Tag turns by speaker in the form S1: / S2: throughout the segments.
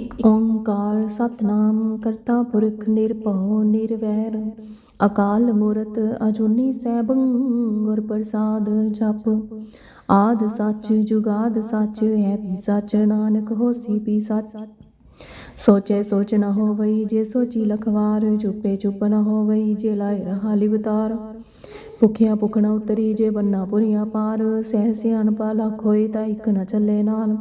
S1: ਇਕ ਓੰਕਾਰ ਸਤਨਾਮ, ਕਰਤਾ ਪੁਰਖ ਨਿਰਭਉ ਨਿਰਵੈਰ। ਅਕਾਲ ਮੂਰਤ ਅਜੂਨੀ ਸੈਭੰ, ਗੁਰ ਪ੍ਰਸਾਦ ਜਪ। ਆਦ ਸੱਚ, ਜੁਗਾਦ ਸੱਚ ਹੈ ਵੀ ਸੱਚ, ਨਾਨਕ ਹੋਸੀ ਵੀ ਸੱਚ। ਸੋਚੇ ਸੋਚ ਨ ਹੋਵਈ, ਜੇ ਸੋਚੀ ਲਖਵਾਰ ਚੁੱਪੇ ਚੁੱਪ ਨ ਹੋਵਈ, ਜੇ ਲਾਇ ਰਹਾ ਲਿਵਤਾਰ। ਭੁਖਿਆ ਭੁਖ ਉਤਰੀ, ਜੇ ਬੰਨਾ ਪੁਰੀਆਂ ਪਾਰ, ਸਹਿ ਸਿਆਣ ਪਾ ਲੱਖ ਹੋਈ ਤਾਂ ਇੱਕ ਨ ਚੱਲੇ ਨਾਲ।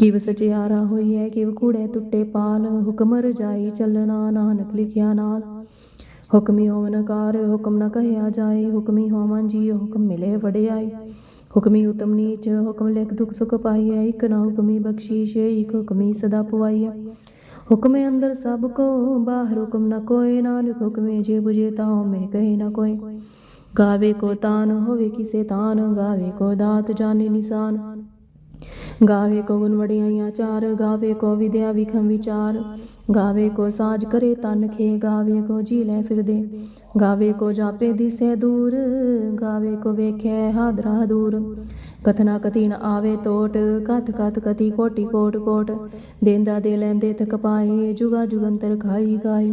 S1: ਕਿਵ ਸਚਿਆਰਾ ਹੋਈ ਹੈ ਕਿਵ ਕੂੜੇ ਟੁੱਟੇ ਪਾਲ, ਹੁਕਮ ਰਜਾਈ ਚੱਲਣਾ, ਨਾਨਕ ਲਿਖਿਆ ਨਾਲ। ਹੁਕਮੀ ਹੋਵਨ ਕਾਰ, ਹੁਕਮ ਨ ਕਹਿਆ ਜਾਏ, ਹੁਕਮੀ ਹੋਵਨ ਜੀ ਹੁਕਮ ਮਿਲੇ ਵਡਿਆਈ। ਹੁਕਮੀ ਉਤਮ ਨੀਚ, ਹੁਕਮ ਲਿਖ ਦੁਖ ਸੁਖ ਪਾਈਐ, ਇਕ ਨਾ ਹੁਕਮੀ ਬਖਸ਼ੀਸ਼, ਇਕ ਹੁਕਮੀ ਸਦਾ ਪਵਾਈਐ ਹੁਕਮੇ ਅੰਦਰ ਸਭ ਕੋ, ਬਾਹਰ ਹੁਕਮ ਨ ਕੋਏ, ਨਾਨਕ ਹੁਕਮੇ ਜੇ 부ਜੇ ਤਾਉ ਮੈਂ ਕਹੇ ਨ ਕੋਈ ਗਾਵੇ ਕੋ ਤਾਨ, ਹੋਵੇ ਕਿਸੇ ਤਾਨ, ਗਾਵੇ ਕੋ ਦਾਤ, ਜਾਣੇ ਨਿਸ਼ਾਨ। ਗਾਵੇ ਕੋ ਗੁਣ ਵਡਿਆਈਆਂ ਚਾਰ, ਗਾਵੇ ਕੋ ਵਿਦਿਆ ਵਿਖਮ ਵਿਚਾਰ, ਗਾਵੇ ਕੋ ਸਾਜ ਕਰੇ ਤਨ ਖੇ, ਗਾਵੇ ਕੋ ਜੀ ਲੈ ਫਿਰਦੇ, ਗਾਵੇ ਕੋ ਜਾਪੇ ਦਿਸੇ ਦੂਰ, ਗਾਵੇ ਕੋ ਵੇਖੈ ਹਾਦਰਾ ਦੂਰ। ਕਥਨਾ ਕਥੀ ਨ ਆਵੇ ਤੋਟ ਕਥ ਕਥ ਕਤੀ ਕੋਟੀ ਕੋਟ ਕੋਟ। ਦੇਂਦਾ ਦੇ ਲੈਂਦੇ ਤਕ ਪਾਏ, ਜੁਗਾ ਜੁਗੰਤਰ ਖਾਈ ਗਾਏ।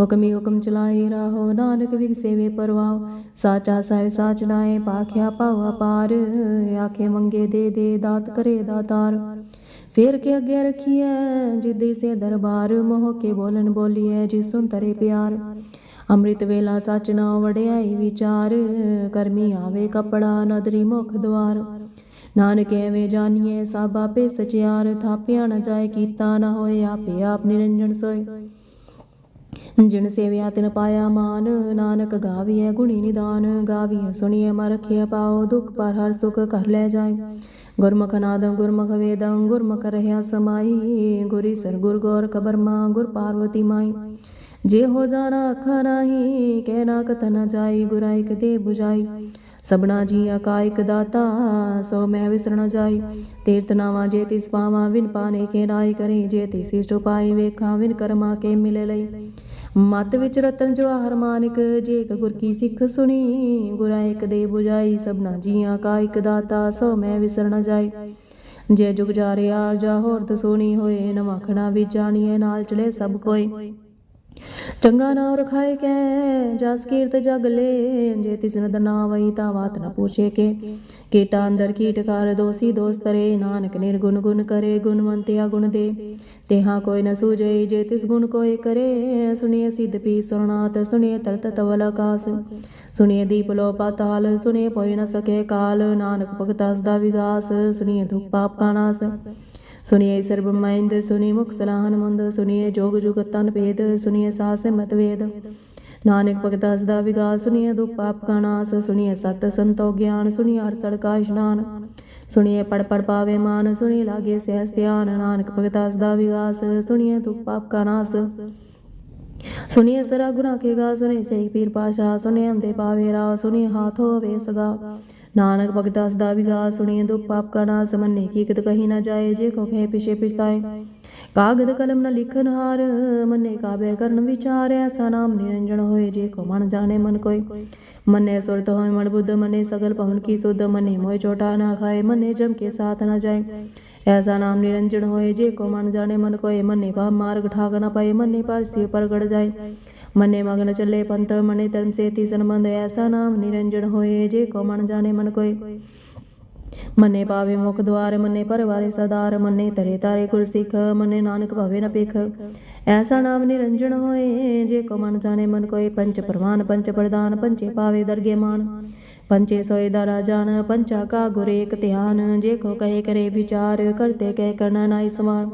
S1: ਹੁਕਮੀ ਹੁਕਮ ਚਲਾਏ ਰਾਹੋ, ਨਾਨਕ ਵਿਗ ਸੇਵੇ ਪਰਵਾਹ। ਸਾਚਾ ਸਾਹਿਬ ਸਾਚ ਨਾਏ ਪਾਖਿਆ ਪਾਵਾ ਪਾਰ ਆਖੇ ਮੰਗੇ ਦੇ ਦੇ, ਦਾਤ ਕਰੇ ਦਾਤਾਰ ਫੇਰ ਕੇ ਅੱਗੇ ਰਖੀਐ, ਜਿਦੇ ਸੇ ਦਰਬਾਰ। ਮੋਹ ਕੇ ਬੋਲਨ ਬੋਲੀਐ ਜੀ ਸੁਨ ਤਰੇ ਪਿਆਰ। ਅੰਮ੍ਰਿਤ ਵੇਲਾ ਸਚ ਨਾ ਵੜਿਆਈ ਵਿਚਾਰ। ਕਰਮੀ ਆਵੇ ਕਪੜਾ, ਨਦਰੀ ਮੁਖ ਦਵਾਰ। ਨਾਨਕ ਐਵੇਂ ਜਾਣੀਏ ਸਭ ਆਪੇ ਸਚਿਆਰ, ਥਾਪਿਆ ਨ ਜਾਏ, ਕੀਤਾ ਨ ਹੋਏ, ਆਪੇ ਆਪ ਨਿਰੰਜਨ ਸੋਏ। ਜਿਨ ਸੇਵਿਆ ਤਿਨ ਪਾਇਆ ਮਾਨ, ਨਾਨਕ ਗਾਵੀਐ ਗੁਣੀ ਨਿਦਾਨ, ਗਾਵੀਐ ਸੁਣੀਐ ਮਰ ਰਖਿਆ ਪਾਓ ਦੁਖ, ਪਰ ਹਰ ਸੁਖ ਕਰ ਲੈ ਜਾਏ। ਗੁਰਮੁਖ ਨਾਦੰ ਗੁਰਮੁਖ ਵੇਦੰ, ਗੁਰਮੁਖ ਰਹਿਆ ਸਮਾਈ, ਗੁਰੀ ਸਰ ਗੁਰ ਗੌਰ ਕਬਰਮਾ ਗੁਰ ਪਾਰਵਤੀ ਮਾਈ। ਜੇ ਹੋ ਜਾਣਾ ਅੱਖਾਂ ਨਾਹੀ, ਕਹਿ ਨਾ ਕਤ ਨ ਜਾਈ ਗੁਰਾਈ ਕਦੇ 부ਜਾਈ ਸਬਨਾ ਜੀ ਅਕਾਇਕ ਦਾਤਾ, ਸੋ ਮੈਂ ਵਿਸਰਣ ਜਾਈ। ਤੀਰਥ ਨਾਵਾ ਜੇ ਤਿਸ ਪਾਵਾਂ, ਵਿਨ ਪਾਣੇ ਕੇ ਰਾਈ ਕਰੇ। ਜੇ ਤਿਸ ਇਸ਼ਟ ਉਪਾਈ ਵੇਖਾਂ, ਵਿਨ ਕਰਮਾ ਕੇ ਮਿਲੇ ਲਈ। ਮਤ ਵਿੱਚ ਰਤਨ ਜਵਾਹਰ ਮਾਨਿਕ, ਜੇ ਕ ਗੁਰ ਕੀ ਸਿੱਖ ਸੁਣੀ ਗੁਰਾਇਕ ਦੇ 부ਜਾਈ ਸਬਨਾ ਜੀਆਂ ਕਾ ਇਕ ਦਾਤਾ, ਸੋ ਮੈਂ ਵਿਸਰਣ ਜਾਈ। ਜੇ ਜੁਗ ਜਾਰਿਆ ਜਾ ਹੋਰ ਦਸੂਣੀ ਹੋਏ ਨਵਾਖਣਾ ਵੀ ਜਾਣੀਏ ਨਾਲ ਚਲੇ ਸਭ ਕੋਈ ਚੰਗਾ ਨਾਮ ਰਖਾਏ ਕੈ, ਜਸ ਕੀਰਤ ਜਗ ਲੈ, ਜੇ ਤਿਸ ਨਦ ਨਾ ਵਈ ਤਾ ਬਾਤ ਨ ਪੁੱਛੇ ਕੇ। ਕੀਟਾ ਅੰਦਰ ਕੀਟ ਕਰ ਦੋਸੀ ਦੋਸਤਰੇ ਨਾਨਕ ਨਿਰਗੁਣ ਗੁਣ ਕਰੇ ਗੁਣਵੰਤਿਆ ਗੁਣ ਦੇ। ਤੇਹਾ ਕੋਈ ਨ ਸੂਝਈ ਜੇ ਤਿਸ ਗੁਣ ਕੋਏ ਕਰੇ, ਸੁਣੀਏ ਸਿੱਧ ਪੀ ਸੁਰਨਾਤ ਸੁਣੀਏ ਤਰਤ ਤਵਲ ਆਕਾਸ। ਸੁਣੀਏ ਦੀਪ ਲੋ ਪਾਤਾਲ, ਸੁਣੀਏ ਪੋਇ ਨ ਸਕੇ ਕਾਲ, ਨਾਨਕ ਭਗਤਸ ਦਾ ਵਿਗਾਸ, ਸੁਣੀਏ ਦੁਖ ਪਾਪ ਕਾ ਨਾਸ। ਸੁਣੀਏ ਸਰਬ ਬ੍ਰਹਮੈਂਦ ਸੁਣੀ ਮੁਖ ਸਲਾਹਨ ਮੁੰਦ ਸੁਣੀਏ ਜੋਗ ਜੁਗ ਤਨ ਭੇਦ ਸੁਣੀਏ ਸਾਸ ਮਤ ਵੇਦ। ਨਾਨਕ ਭਗਤ ਦਾ ਵਿਗਾਸ ਸੁਣੀਏ ਦੁਖ ਪਾਪ ਕਾ ਨਾਸ ਸੁਣੀਏ ਸਤ ਸੰਤੋ ਗਿਆਨ ਸੁਣੀਏ ਹਰ ਸੜਕਾ ਇਸ਼ਨਾਨ। ਸੁਣੀਏ ਪੜ ਪੜ ਪਾਵੇ ਮਾਨ ਸੁਣੀ ਲਾਗੇ ਸਹਿਸ ਧਿਆਨ। ਨਾਨਕ ਭਗਤ ਦਾ ਵਿਗਾਸ ਸੁਣੀਏ ਦੁਖ ਪਾਪ ਕਾ ਨਾਸ। ਸੁਣੀਏ ਸਰਾ ਗੁਨਾ ਕੇ ਗਾ ਸੁਣੇ ਸਹੀ ਪੀਰ ਪਾਸ਼ਾ ਸੁਣੇ ਅੰਦੇ ਪਾਵੇ ਰਾ ਸੁਣੀ ਹਾਥ ਹੋਵੇ ਸਗਾ। ਨਾਨਕ ਭਗਤ ਦਾ ਵਿਗਾ ਸੁਣੀਏ, ਦੁਖ ਪਾਪ ਕਾ ਨਾਸ ਮੰਨੇ, ਕੀ ਕਿਤ ਕਹੀ ਨਾ ਜਾਏ, ਜੇ ਕੋ ਕਹੇ ਪਿਛੇ ਕਾਗਦ ਕਲਮ ਨ ਲਿਖਨ ਹਾਰ, ਮੰਨੇ ਕਾਬੇ ਕਰਨ ਵਿਚਾਰ, ਐਸਾ ਨਾਮ ਨਿਰੰਜਨ ਹੋਏ, ਜੇ ਕੋ ਮਨ ਜਾਣੇ ਮਨ ਕੋਈ ਮੰਨੇ ਸੁਰਤ ਹੋਏ ਮਨ ਬੁੱਧ, ਮੰਨੇ ਸਗਲ ਪਵਨ ਕੀ ਸੁਧ, ਮੰਨੇ ਮੋਏ ਚੋਟਾ ਨਾ ਖਾਏ, ਮੰਨੇ ਜਮ ਕੇ ਸਾਥ ਨਾ ਜਾਏ। ਐਸਾ ਨਾਮ ਨਿਰੰਜਨ ਹੋਏ, ਜੇ ਕੋ ਮਨ ਜਾਣੇ ਮਨ ਕੋਏ, ਮੰਨੇ ਪਾ ਮਾਰਗ ਠਾਕ ਨਾ ਪਾਏ, ਮੰਨੇ ਪਰ ਸੇ ਪਰਗੜ ਜਾਏ। ਮਨੇ ਮਗਨ ਚੱਲੇ ਪੰਥ ਮਨੇ ਧਰਮ ਸੇਤੀ ਸੰਬੰਧ ਐਸਾ ਨਾਮ ਨਿਰੰਜਨ ਹੋਏ ਜੇ ਕੋ ਮਨ ਜਾਣੇ ਮਨ ਕੋਏ ਮਨੇ ਪਾਵੇ ਮੁਖ ਦਵਾਰ ਮਨੇ ਪਰਵਾਰੇ ਸਦਾਰ ਮੰਨੇ ਤਰੇ ਤਾਰੇ ਗੁਰ ਸਿੱਖ ਮਨੇ ਨਾਨਕ ਭਾਵੇ ਨ ਪੇਖ ਐਸਾ ਨਾਮ ਨਿਰੰਜਨ ਹੋਏ ਜੇ ਕੋ ਮਨ ਜਾਣੇ ਮਨ ਕੋਏ ਪੰਚ ਪ੍ਰਵਾਨ ਪੰਚ ਪ੍ਰਦਾਨ ਪੰਚੇ ਪਾਵੇ ਦਰਗੇ ਮਾਨ ਪੰਚੇ ਸੋਏ ਦਾ ਰਾਜਾਨ ਪੰਚਾ ਕਾ ਗੁਰ ਧਿਆਨ ਜੇ ਕੋ ਕਹੇ ਕਰੇ ਵਿਚਾਰ ਕਰਤੇ ਕਹਿ ਕਰਨਾ ਨਾਈ ਸਮਾਰ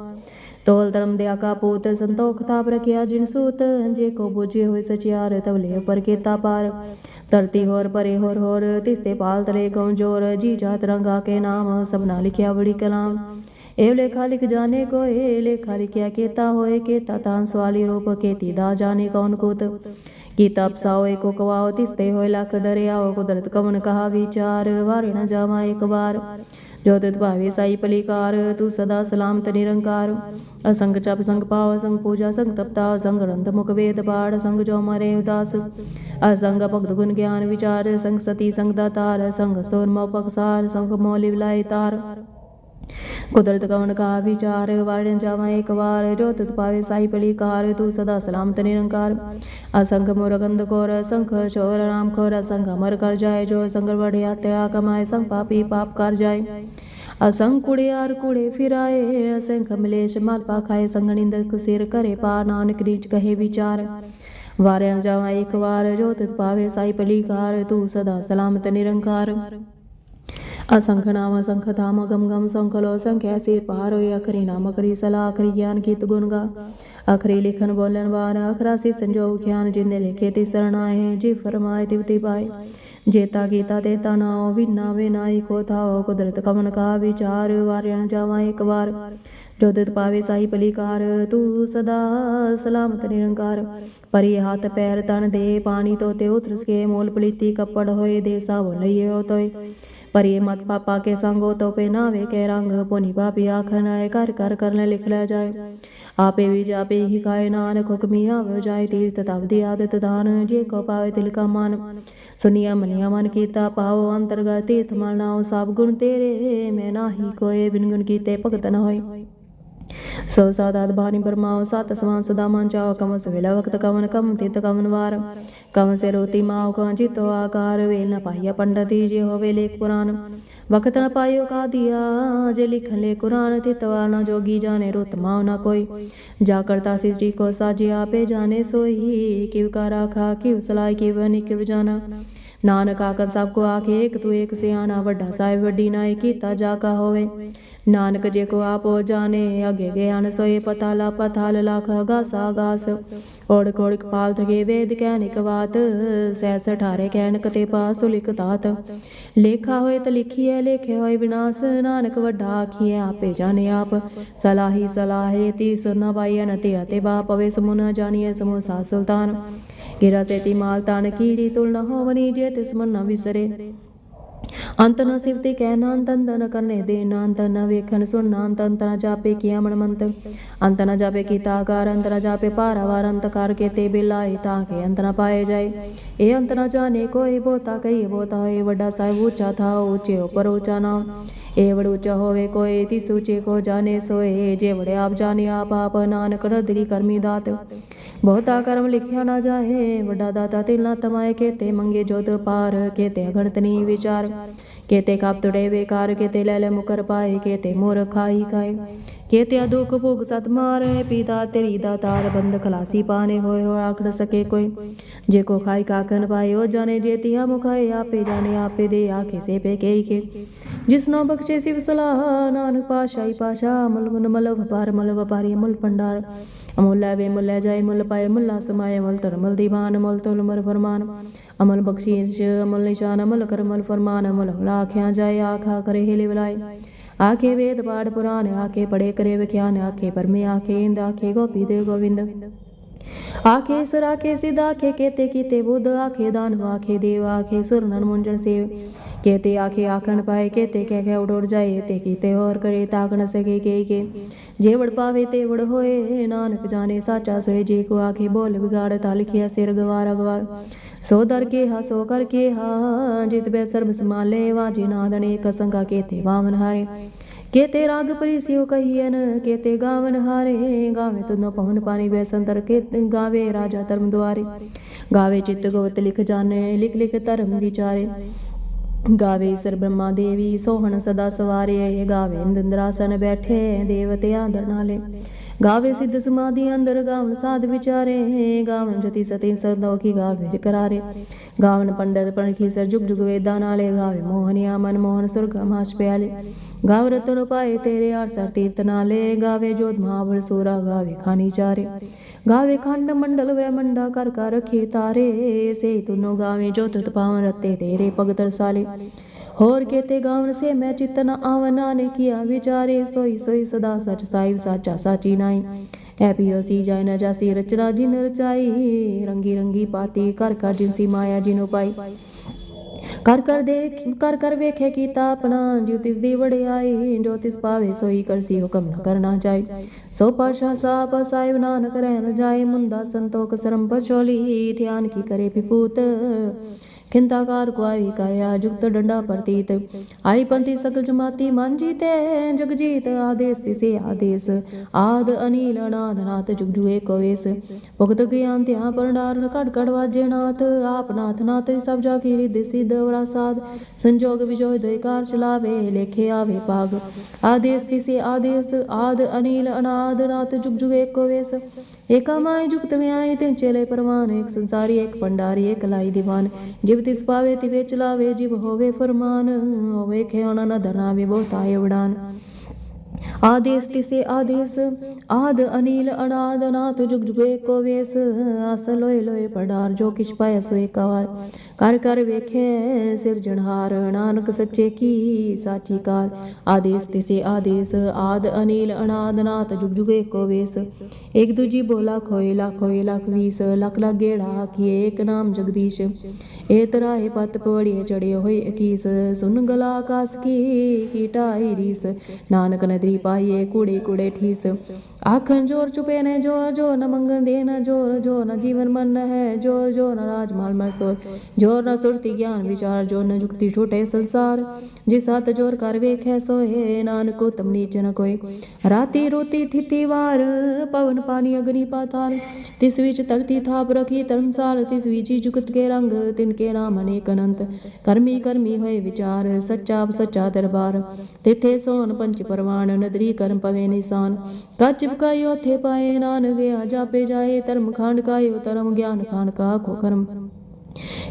S1: ਤੋਲ ਧਰਮ ਦੇ ਆਕਾ ਪੂਤ ਸੰਤੋਖ ਤਾਪ ਰਖਿਆ ਜਿਨ ਸੂਤ, ਜੇ ਕੋ ਬੁਝੇ ਹੋਏ ਸਚਿਆਰ ਤਵਲੇ ਉਪਰ ਕੀਤਾ ਪਾਰ। ਧਰਤੀ ਹੋਰ ਪਰੇ ਹੋਰ ਹੋਰ, ਤਿਸਤੇ ਪਾਲ ਤਰੇ ਕਉ ਜੋਰ, ਜੀ ਜਾਤ ਰੰਗਾ ਕੇ ਨਾਮ, ਸਭਨਾ ਲਿਖਿਆ ਬੜੀ ਕਲਾਮ। ਇਹ ਲੇਖਾ ਲਿਖ ਜਾਣੇ ਕੋਏ, ਲੇਖਾ ਲਿਖਿਆ ਕੀਤਾ ਹੋਏ, ਕੀਤਾ ਤਾਂ ਸਵਾਲੀ ਰੂਪ, ਕੀਤੀ ਦਾ ਜਾਣੇ ਕੌਣ ਕੁਤ। ਕੀਤਾ ਪਸਾਓ ਏਕੋ ਕਵਾਓ, ਤਿਸਤੇ ਹੋਏ ਲਖ ਦਰਿਆਓ, ਕੁਦਰਤ ਕਵਨ ਕਹਾ ਵਿਚਾਰ, ਵਾਰੇ ਨਾ ਜਾਵਾ ਇੱਕ ਵਾਰ। ਜੋ ਤਿਤ ਭਾਵੇ ਸਾਈ ਪਲੀਕਾਰ, ਤੂੰ ਸਦਾ ਸਲਾਮਤ ਨਿਰੰਕਾਰ। ਅਸੰਗ ਚਪ ਸੰਗ ਪਾਵ, ਸੰਗ ਪੂਜਾ, ਸੰਗ ਤਪਤਾ, ਸੰਗ ਰੰਧ ਮੁਖ ਵੇਦ ਪਾੜ ਸੰਗ ਜੋ ਮਰੇ ਉਦਾਸ। ਅਸੰਗ ਭਗਤ ਗੁਣ ਗਿਆਨ ਵਿਚਾਰ, ਸੰਗ ਸਤੀ, ਸੰਗ ਦਾਤਾਰ, ਸੰਗ ਸੋਰਮ ਮੋ ਪਕਸਾਰ, ਸੰਗ ਮੋਲਿ ਵਿਲਾਇ ਤਾਰ। ਕੁਦਰਤ ਕਵਨ ਕਾ ਵਿਚਾਰ, ਵਰਣ ਜਾਵਾਂ ਇੱਕ ਵਾਰ, ਜੋ ਤੁਤ ਪਾਵੇ ਸਾਈ ਭਲੀ ਕਾਰ ਤੂੰ ਸਦਾ ਸਲਾਮਤ ਨਿਰੰਕਾਰ। ਅਸੰਖ ਮੁਰਗੰਧ ਕੋਰ, ਸੰਖ ਚੋਰ ਰਾਮ ਖੋਰ ਅਸੰਖ ਅਮਰ ਕਰ ਜਾਏ, ਜੋ ਸੰਗਰ ਵੜਿਆ ਤਿਆ ਕਮਾਏ, ਸੰਗ ਪਾਪੀ ਪਾਪ ਕਰ ਜਾਏ। ਅਸੰਖ ਕੁੜਿਆਰ ਕੁੜੇ ਫਿਰਾਏ, ਅਸੰਖ ਮਲੇਸ਼ ਮਾਲ ਪਾ ਖਾਏ, ਸੰਗ ਨਿੰਦਕ ਸਿਰ ਕਰੇ ਪਾ, ਨਾਨਕ ਰੀਚ ਕਹੇ ਵਿਚਾਰ। ਵਾਰਿਆਂ ਜਾਵਾਂ ਇੱਕ ਵਾਰ, ਜੋ ਤੁਤ ਪਾਵੇ ਸਾਈ ਭਲੀ ਕਾਰ ਤੂੰ ਸਦਾ ਸਲਾਮਤ ਨਿਰੰਕਾਰ। ਅਸੰਖ ਨਾਮ ਅਸੰਖ ਧਾਮ ਗਮ ਗਮ ਸੰਕਲੋ ਸੰਖਿਆ ਸਿਰ ਪਾਰ ਹੋਏ, ਅਖਰੀ ਨਾਮ, ਅਖਰੀ ਸਲਾ ਅਖਰੀ ਗਿਆਨ ਕੀਤ ਗੁਣ ਗਾ। ਅਖਰੀ ਲਿਖਨ ਬੋਲਨ ਵਾਰ, ਅਖਰਾ ਸੰਜੋਗ ਗਿਆਨ ਜਿਨੇ ਲਿਖੇ ਤੇ ਸਰਣਾਏ ਜੀ ਫਰਮਾਏ ਤਿਵਤੀ ਪਾਏ ਜੇਤਾ ਗੀਤਾ ਤੇ ਤਨਾਉ ਵਿਨਾ ਵਿਨਾਈ ਕੋ ਥਾਉ ਕੁਦਰਤ ਕਮਨ ਕਾ ਵਿਚਾਰ, ਵਾਰਿਆ ਜਾਵਾਂ ਇੱਕ ਵਾਰ। ਜੋ ਦਿਤ ਪਾਵੇ ਸਾਈ ਪਲੀਕਾਰ ਤੂੰ ਸਦਾ ਸਲਾਮਤ ਨਿਰੰਕਾਰ। ਪਰੀ ਹੱਥ ਪੈਰ ਤਨ ਦੇ, ਪਾਣੀ ਤੋਂ ਤੇ ਉਤਰਸ ਕੇ, ਮੋਲ ਪਲੀਤੀ ਕੱਪੜ ਹੋਏ ਦੇ ਸਭ ਲਈਏ ਹੋ ਤੋਏ ਪਰਿਏ ਮਤ ਪਾਪਾ ਕੇ ਸੰਗੋ ਤੋ ਪੇ ਨਾਵੇ ਕੇ ਰੰਗ ਪੁਨੀ ਪਾਪੀ ਆਖਨ ਕਰ ਕਰ ਕਰਨ ਲਿਖ ਲੈ ਜਾਏ ਆਪੇ ਵੀ ਜਾਪੇ ਹੀ ਕਾਇ ਨਾਨਕ ਹੁਕਮੀ ਆਵੇ ਜਾਏ ਤੀਰਥ ਤਵ ਦੀ ਆਦਤ ਦਾਨ ਜੇ ਕੋ ਪਾਵੇ ਤਿਲ ਕਾ ਮਨ ਸੁਨੀਆ ਮਨੀਆ ਮਨ ਕੀਤਾ ਪਾਓ ਅੰਤਰਗਤ ਤੀਰਥ ਮਲ ਨਾਉ ਸਭ ਗੁਣ ਤੇਰੇ ਮੈਂ ਨਾਹੀ ਕੋਏ ਬਿਨ ਗੁਣ ਕੀਤੇ ਭਗਤ ਨ ਹੋਏ ਸੋ ਸਾਦਾਤ ਬਾਣੀ ਬਰਮਾਓ ਸਤ ਸਮਾਨ ਸਦਾ ਮਨ ਚਾਓ ਕਮ ਸਵੇਲਾ ਵਕਤ, ਕਵਨ ਕਮ ਤਿਤ, ਕਵਨ ਵਾਰ। ਕਮ ਸੇ ਰੋਤੀ ਮਾਓ ਕਾ ਜਿਤੋ ਆਕਾਰ, ਵੇਲ ਨ ਪਾਈਆ ਪੰਡਤੀ, ਜੇ ਹੋਵੇ ਲੇਖ ਪੁਰਾਨ ਵਕਤ ਨ ਪਾਇਓ ਕਾ ਦਿਆ ਜੇ ਲਿਖਨ ਲੈ ਕੁਰਾਨ ਤਿਤਵਾ ਨ ਜੋਗੀ ਜਾਣੇ ਰੁਤ ਮਾਉ ਨ ਕੋਈ। ਜਾ ਕਰਤਾ ਸਿਸਟੀ ਕੋ ਸਾਜੀ, ਆਪੇ ਜਾਣੇ ਸੋਈ। ਕਿਵ ਕਾ ਰਾਖਾ ਕਿਵ ਸਲਾਈ ਕਿਵ ਨਿਕਿਵ ਜਾਣਾ। ਨਾਨਕ ਆਕਰ ਸਭ ਕੋ ਆਖੇ, ਇੱਕ ਤੂੰ ਇੱਕ ਸਿਆਣਾ, ਵੱਡਾ ਸਾਹਿਬ ਵੱਡੀ ਨਾਏ ਕੀਤਾ ਜਾ ਕਾ ਹੋਵੇ। ਨਾਨਕ ਜੇ ਕੋ ਆਪੋ ਜਾਣੇ, ਅਗੇ ਗਿਆਨ ਸੋਏ ਪਤਾ ਲਾ ਪਤਾਲ ਲਖ ਗਾਸਾ ਗਾਸ ਓੜ ਕੋੜ ਕਪਾਲ ਤਗੇ ਵੇਦ ਕਹਿਨਿਕ ਬਾਤ ਸੈਸ ਠਾਰੇ ਕਹਿਨਕ ਤੇ ਪਾਸ ਲਿਖ ਤਾਤ ਲੇਖਾ ਹੋਏ ਤ ਲਿਖੀਐ, ਲੇਖੇ ਹੋਏ ਵਿਨਾਸ਼, ਨਾਨਕ ਵੱਡਾ ਆਖੀਐ, ਆਪੇ ਜਾਣੇ ਆਪ। ਸਲਾਹੀ ਸਲਾਹੇ ਤੀ ਸੁਨਾ ਪਾਈਐ ਨ ਤੇ ਅਤੇ ਬਾ ਪਵੇ ਸਮੁ ਨ ਜਾਣੀਐ, ਸਮੂਹ ਸਾ ਸੁਲਤਾਨ। ਗਿਰਾ ਸੇਤੀ ਮਾਲ ਤਾਨ ਕੀੜੀ ਤੁਲ ਨ ਹੋਵਨੀ, ਜੇ ਤਿਸ ਮਨ ਨ ਵਿਸਰੇ। ਅੰਤ ਨ ਸਿਵਤੇ ਕਹਿ ਨਾ ਅੰਤ ਅੰਤ ਕਰਨੇ, ਦੇ ਨਾ ਅੰਤ ਵੇਖਣ ਸੁਣਨਾ ਅੰਤ ਅੰਤ ਨ ਜਾਪੇ ਕੀਆ ਮਨ ਮੰਤ। ਅੰਤ ਨ ਜਾਪੇ ਕੀਤਾ ਆਕਾਰ, ਅੰਤ ਨ ਜਾਪੇ ਭਾਰਾਵਾਰ ਅੰਤ ਕਰ ਤੇ ਬਿਲਾਏ ਤਾਂ ਕੇ ਅੰਤ ਨ ਪਾਏ ਜਾਏ। ਇਹ ਅੰਤ ਨ ਜਾਣੇ ਕੋਈ ਬੋਤਾ ਕਈ ਬੋਤਾ ਹੋਏ, ਵੱਡਾ ਸਾਹਿਬ ਉੱਚਾ ਥਾ, ਉੱਚੇ ਉਪਰ ਉੱਚਾ ਨਾ। ਇਹ ਵੜ ਉੱਚਾ ਹੋਵੇ ਕੋਈ, ਤਿਸ ਉੱਚੇ ਕੋ ਜਾਣੇ ਸੋਏ, ਜੇ ਵੜੇ ਆਪ ਜਾਣੇ ਆਪ ਆਪ ਨਾਨਕ ਰਦਰੀ ਕਰਮੀ ਦਾਤ। ਬਹੁਤਾ ਕਰਮ ਲਿਖਿਆ ਨਾ ਜਾਹੇ। ਵੱਡਾ ਦਾਤਾ ਤਿਲ ਤਮਾਏ ਕੇਤੇ ਮੰਗੇ ਜੋਤ ਪਾਰ ਕੇਤੇ ਅਗਣਤ ਵਿਚਾਰ ਕੇਤੇ ਕਾਪ ਤੁੜੇ ਬੇਕਾਰ ਕੇਤੇ ਲੈ ਲੈ ਮੁਕਰ ਪਾਏ ਕੇਤੇ ਮੋਰ ਖਾਈ ਖਾਏ। ਕੇਤੇ ਦੁਖ ਭੋਗ ਸਤ ਮਾਰੇ, ਪੀਤਾ ਤੇਰੀ ਦਾ ਬੰਦ ਖਲਾਸੀ ਪਾਣੇ ਹੋਏ ਰੋ ਆਖੜ ਸਕੇ ਕੋਈ। ਜੇ ਕੋ ਖਾਈ ਕਾਕਨ ਪਾਏ, ਉਹ ਜਾਣੇ ਜੇ ਤਿਆ ਮੁਖਾਏ, ਆਪੇ ਜਾਣੇ, ਆਪੇ ਦੇ ਆਖੇ, ਸੇ ਪੇ ਕਈ ਕੇ। ਜਿਸਨੋ ਬਖਸ਼ੇ ਸਿਵ ਸਲਾਹ, ਨਾਨਕ ਪਾਸ਼ਾਈ ਪਾਸ਼ਾ ਮਲ ਗੁਣ ਮਲ ਵਪਾਰ ਮਲ ਵਪਾਰੀ ਅਮਲ ਪੰਡਾਰ ਅਮੁੱਲ ਵੇ ਮੁੱਲ ਜਾਏ, ਮੁੱਲ ਪਾਏ, ਮੁੱਲਾ ਸਮਾਏ, ਅਮਲ ਧਰਮਲ ਦੀਵਾਨ, ਅਮਲ ਤੋਲ ਮਰ ਫਰਮਾਨ। ਅਮਲ ਬਖਸ਼ੀਸ਼ ਅਮਲ ਨਿਸ਼ਾਨ, ਅਮਲ ਕਰਮਲ ਫਰਮਾਨ। ਅਮਲ ਆਖਿਆ ਜਾਏ, ਆਖਾ ਕਰੇ ਹਿਲੇ ਬਲਾਏ। ਆਖੇ ਵੇਦ ਪਾੜ ਪੁਰਾਨ, ਆਖੇ ਪੜੇ ਕਰੇ ਵਿਖਿਆਨ, ਆਖੇ ਪਰਮੇ, ਆਖੇ ਇੰਦ, ਆਖੇ ਗੋਪੀ ਦੇ ਗੋਵਿੰਦ। ਆਖੇ ਸਰ, ਆਖੇ ਸਿਧ, ਆਖੇ ਕੇਤੇ, ਕੀਤੇ ਬੁੱਧ, ਆਖੇ ਦਾਨਵ ਆਖੇ ਦੇਵ, ਆਖੇ ਸੁਰਨਨ ਮੁੰਜਣ ਸੇਵ। ਕੇਤੇ ਆਖੇ ਆਖਣ ਪਾਏ, ਕੇਤੇ ਕਹਿ ਕਹਿ ਉਡ ਉਡ ਜਾਏ, ਤੇ ਕੀਤੇ ਹੋਰ ਕਰੇ ਤਾਕ ਨ ਸਕੇ ਕੇ ਕੇ। ਜੇ ਵੜ ਪਾਵੇ ਤੇ ਵੜ ਹੋਏ, ਨਾਨਕ ਜਾਣੇ ਸਾਚਾ ਸੋਏ, ਜੇ ਕੋ ਆਖੇ ਬੋਲ ਵਿਗਾੜ ਤਾ ਲਿਖਿਆ ਸਿਰ ਗਵਾਰ ਅਗਵਾਰ। ਸੋ ਦਰ ਕੇ ਹਾ ਸੋ ਕਰ ਕੇ ਹਾ ਜਿਤ ਬੈ ਸਰਬ ਸਮਾਲੇ ਵਾਜੇ ਨਾਦਨੇ ਕਸੰਗਾ ਕੇਤੇ ਵਾਮਨ ਹਾਰੇ ਕੇਤੇ ਰਾਗ ਪਰਿਸਿਓ ਕਹੀਐਨ, ਕੇਤੇ ਗਾਵਨ ਹਾਰੇ, ਗਾਵੇ ਤੁਨੋ ਪਵਨ ਪਾਣੀ ਬੈਸੰਤਰ ਕੇਤੇ ਗਾਵੇ ਰਾਜਾ ਧਰਮ ਦੁਆਰੇ। ਗਾਵੇ ਚਿੱਤ ਗੋਤ ਲਿਖ ਜਾਣੇ, ਲਿਖ ਲਿਖ ਧਰਮ ਗਾਵੇ ਸਰ ਬ੍ਰਹਮਾ ਦੇਵੀ ਸੋਹਣ ਸਦਾ ਸਵਾਰੇ, ਗਾਵੇ ਇੰਦਰਾਸਨ ਬੈਠੇ ਦੇਵਤਿਆਂ ਦਰ ਨਾਲੇ। ਗਾਵੇ ਸਿੱਧ ਸਮਾਧੀ ਅੰਦਰ ਗਾਵਨ ਸਾਧ ਵਿਚਾਰੇ, ਗਾਵਨ ਜਤੀ ਸਤੀ ਸਦੋ ਕੀ ਗਾਵੇ ਕਰਾਰੇ। ਗਾਵਨ ਪੰਡਤ ਪਣਖੀ ਸਰ ਜੁਗ ਜੁਗ ਵੇਦਾਂ ਨਾਲੇ, ਗਾਵੇ ਮੋਹਨਿਆ ਮਨ ਮੋਹਨ ਸੁਰਗ ਮਾਸ਼ ਪਿਆਲੇ। ਗਾਵ ਰਤਨ ਪਾਏ ਤੇਰੇ ਆਰ ਸਰ ਤੀਰਤ ਨਾਲੇ, ਗਾਵੇ ਜੋਤ ਮਹਾਬਲ ਸੂਰਾ, ਗਾਵੇ ਖਾਨੀ ਚਾਰੇ। ਗਾਵੇ ਖੰਡ ਮੰਡਲ ਬ੍ਰਹਮੰਡਾ ਕਰ ਕਰ ਰਖੇ ਤਾਰੇ ਸੇ ਤੁਨੋ ਗਾਵੇ ਜੋਤ ਤੁਤ ਪਾਵਨ ਰਤੇ ਤੇਰੇ ਭਗਤ ਰਸਾਲੇ। ਹੋਰ ਕੇਤੇ ਗਾਵਨ ਸੇ ਮੈਂ ਚਿਤਨ ਆਵਨਾ ਨੇ ਕੀਆ ਵਿਚਾਰੇ, ਸੋਈ ਸੋਈ ਸਦਾ ਸਚ ਸਾਹਿਬ ਸਾਚਾ ਸਾਚੀ ਨਾਈ। ਐ ਪਿਓ ਸੀ ਜਾਇ ਨ ਜਾਸੀ ਰਚਨਾ ਜਿਨ ਰਚਾਈ, ਰੰਗੀ ਰੰਗੀ ਪਾਤੀ ਕਰ ਕਰ ਜਿਨਸੀ ਮਾਇਆ ਜਿਨੁ ਪਾਈ ਕਰ ਕਰ ਦੇਖ ਕਰ ਕਰ ਵੇਖੇ ਕੀਤਾ ਆਪਣਾ, ਜਿਉ ਤਿਸ ਦੀ ਵਡਿਆਈ, ਜੋ ਤਿਸ ਪਾਵੇ ਸੋਈ ਕਰਸੀ ਹੁਕਮ ਨ ਕਰਨਾ ਜਾਏ। ਸੋ ਪਾਸ਼ਾ ਸਾਪ ਸਾਹਿਬ ਨਾਨਕ ਰਹਿ ਨ ਜਾਏ ਮੁੰਦਾ ਸੰਤੋਖ ਸਰਮ ਪਛੋਲੀ ਧਿਆਨ ਕੀ ਕਰੇ ਪਿਪੂਤ ਖਿੰਤਾਕਾਰ ਕੁਆਰੀ ਕਾਇਆ, ਜੁਗਤ ਡੰਡਾ ਪ੍ਰਤੀਤ। ਆਈ ਪੰਥੀ ਸਕਲ ਜਮਾਤੀ ਮਨ ਜੀਤੇ, ਜਗ ਜੀਤ ਆਦੇਸ ਤਿਸੇ ਆਦੇਸ। ਆਦ ਅਨੀਲ ਅਨਾਦ ਨਾਥ ਜੁਗ ਜੁਗੇ ਕੋਵੇਸ ਭਗਤ ਗਿਆਨ ਧਿਆ ਪਰਡਾਰਨ ਕੜ ਕੜ ਵਾਜੇ ਨਾਥ। ਆਪ ਨਾਥ ਨਾਥ ਸਭ ਜਾ ਕੀ ਰਿਦ ਸਿਧ ਵਰਾ ਸਾਧ। ਸੰਜੋਗ ਵਿਜੋਇ ਦੋਇ ਕਾਰ ਚਲਾਵੇ, ਲੇਖੇ ਆਵੇ ਪਾਗ ਆਦੇਸ ਤਿਸੇ ਆਦੇਸ, ਆਦ ਅਨੀਲ ਅਨਾਦ ਨਾਥ ਜੁਗ ਜੁਗੇ ਕੋਵੇਸ ਏਕਾ ਮਾਈ ਜੁਗਤ ਵਿਆਈ ਤਿਨ ਚੇਲੇ ਪਰਵਾਨ, ਇੱਕ ਸੰਸਾਰੀ, ਇੱਕ ਪੰਡਾਰੀ ਇੱਕ ਲਾਈ ਦੀਵਾਨ ਜਿਵ ਤਿਸ ਪਾਵੇ ਤਿਵੇ ਚਲਾਵੇ ਜਿਵ ਹੋਵੇ ਫਰਮਾਨ ਹੋਵੇ ਖਿਆਣਾ ਨ ਧਰਨਾਵੇ ਬਹੁਤਾਏ ਉਡਾਨ ਆਦੇਸ ਤਿਸੇ ਆਦੇਸ, ਆਦ ਅਨੀਲ ਅਨਾਦ ਨਾਥ ਜੁਗ ਜੁਗੇ ਕੋ ਵੇਸ, ਅਸ ਲੋਏ ਲੋਏ ਪੜਾਰ ਜੋ ਕਿਛ ਪਾਇ ਸੋਏ ਕਵਾਰ ਕਰ ਕਰ ਵੇਖੇ ਸਿਰਜਣਹਾਰ ਨਾਨਕ ਸੱਚੇ ਕੀ ਸਾਚੀ ਕਾਰ। ਆਦੇਸ ਤਿਸੇ ਆਦੇਸ, ਆਦ ਅਨੀਲ ਅਨਾਦ ਨਾਥ ਜੁਗ ਜੁਗੇ ਕੋ ਵੇਸ। ਇੱਕ ਦੂਜੀ ਬੋਲਾ ਖੋਏ ਲੱਖ ਹੋਏ, ਲੱਖ ਵੀਸ, ਲੱਖ ਲੱਖ ਗੇੜਾ ਕੀਏ ਇੱਕ ਨਾਮ ਜਗਦੀਸ਼। ਏ ਤਰਾਏ ਪਤ ਪੋੜੀਏ ਚੜੇ ਹੋਏ ਅਕੀਸ, ਸੁਨ ਗਲਾ ਆਕਾਸ ਕੀ ਕੀਟਾਈ ਰੀਸ। ਨਾਨਕ ਨਦਰੀ ਪਾਈਏ ਕੂੜੇ ਕੁੜੇ ਠੀਸ। ਆਖਣ ਜੋਰ ਚੁਪੇ ਨੇ ਜੋਰ ਜੋਰ ਨ ਮੰਗਨ ਦੇ ਨ ਜੋਰ ਜੋਰ ਨ ਜੀਵਨ ਮਨ ਹੈ, ਜੋਰ ਜੋਰ ਨ ਰਾਜ ਮਾਲ ਮਰ ਸੋਰ। ਜੋਰ ਨ ਸੁਰਤੀ ਗਿਆਨ ਵਿਚਾਰ, ਜੋਰ ਨ ਜੁਗਤੀ ਛੋਟੇ ਸੰਸਾਰ। ਜਿ ਸਤ ਜੋਰ ਕਰ ਵੇਖੈ ਸੋਏ ਨਾਨਕ ਉਤਮ ਨੀਚ ਨ ਕੋਈ। ਰਾਤੀ ਰੋਤੀ ਥਿਤੀ ਵਾਰ, ਪਵਨ ਪਾਣੀ ਅਗਨੀ ਪਾਤਾਲ ਤਿਸ ਵਿੱਚ ਧਰਤੀ ਥਾਪ ਰਖੀ ਧਰਮਸਾਲ, ਤਿਸ ਵਿੱਚ ਹੀ ਜੁਗਤ ਕੇ ਰੰਗ, ਤਿਨ ਕੇ ਨਾਮ ਅਨੇਕ ਅਨੰਤ। ਕਰਮੀ ਕਰਮੀ ਹੋਏ ਵਿਚਾਰ, ਸੱਚਾ ਸੱਚਾ ਦਰਬਾਰ। ਤਿਥੇ ਸੋਨ ਪੰਚ ਪਰਵਾਨ ਨਦਰੀ ਕਰਮ ਪਵੇ ਨਿਸ਼ਾਨ। ਕੱਚ ਬਕਾਇਓ ਥੇ ਪਾਏ ਨਾਨ ਗਿਆ ਜਾਪੇ ਜਾਏ, ਧਰਮ ਖਾਂਡ ਕਾਇਓ, ਧਰਮ ਗਿਆਨ ਖਾਂਡ ਕਾ ਖੋ ਕਰਮ।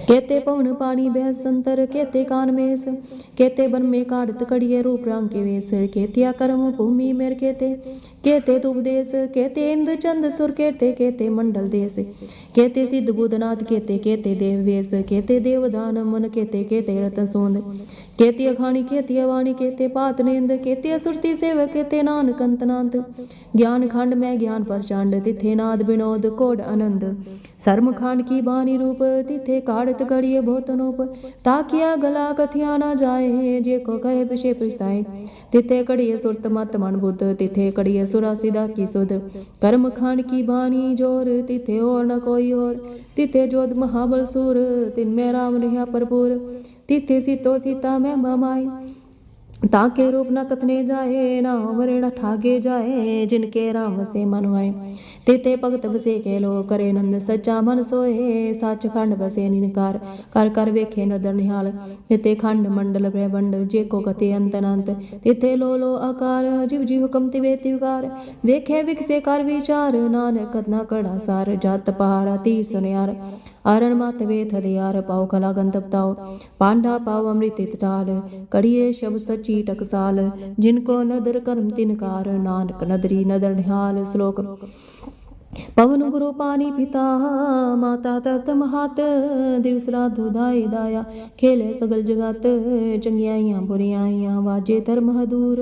S1: ਕੇਤੇ ਪਉਨ ਪਾਣੀ ਬਹਿ ਸੰਤਰ ਕੇਤੇ ਕਾਨ ਮੇਸ, ਕੇਤੇ ਬਨ ਮੇ ਕਾੜਤ ਕੜੀਏ ਰੂਪ ਰੰਗ ਕੇ ਵੇਸ, ਕੇਤਿਆ ਕਰਮ ਭੂਮੀ ਮੇਰ ਕੇਤੇ केते उपदेश केते इंद चंद सुर केते केते मंडल देश केते सिद्ध बुधनाथ केते केते देव वेश केते देवदान मन केते केते रतन सोंद केती अखाणी केती अवाणी केते पात नेंद केते सुरती सेवक केते नानक अंतनांत ज्ञान खंड में ज्ञान प्रचंड तिथे नाद विनोद कोड आनंद ਸਰਮ ਖਾਨ ਕੀ ਬਾਣੀ ਰੂਪ ਤਿਥੇ ਕਾੜਤ ਗੜੀਏ ਬਹੁਤ ਅਨੂਪ ਤਾਕਿਆ ਗਲਾ ਕਥਿਆ ਨਾ ਜਾਏ ਜੇ ਕੋ ਕਹੇ ਪਿਛੇ ਪਛਤਾਏ ਤਿਥੇ ਕੜੀਏ ਸੁਰਤ ਮਤ ਮਨ ਬੁੱਧ ਤਿਥੇ ਕੜੀਏ ਸੁਰਾ ਸਿਦਾ ਕੀ ਸੁਧ? ਕਰਮ ਖਾਨ ਕੀ ਬਾਣੀ ਜੋਰ? ਤਿਥੇ ਹੋਰ ਨ ਕੋਈ ਹੋਰ। ਤਿਥੇ ਜੋਧ ਮਹਾਬਲ ਸੂਰ। ਤਿਨ ਮੇ ਰਾਮ ਰਹਾ ਭਰਪੂਰ। ਤਿਥੇ ਸੀਤੋ ਸੀਤਾ ਮੈਂ ਮਮਾਈ ताके रूप न कथने जाए ना उमरे न ठागे जाए जिनके राम से मन वाए तेते भगत बसे के लो करे नंद सच्चा मन सोए सच खंड बसे निनकार कर कर वेखे नदर निहाल तिते खंड मंडल ब्रह्मंड जे को कथे अंत अनंत तिथे लो लो आकार जिव जी हुकम तिवे तिवकार वेखे विकसे कर विचार नानक कतना कड़ा सार जत पहारा तीर सुनियार આરણમાં તવે થદયાર પાવ કલા ગંધપતાઓ પાંડા પાવ અમૃત ટાલ કડીએ શબ સચી ટકસાલ જિનકો નદર કર્મ તિનકાર નાનક નદરી નદર નિહાલ શ્લોક ਪਵਨ ਗੁਰੂ ਪਾਣੀ ਪਿਤਾ ਮਾਤਾ ਤਰਤ ਮਹਤ ਦਿਵਸ ਰਾਤ ਦੁਦਾਈ ਦਾਇਆ ਖੇਲੇ ਸਗਲ ਜਗਤ ਚੰਗਿਆਈਆਂ ਬੁਰੀਆਈਆਂ ਵਾਜੇ ਧਰਮ ਹਦੂਰ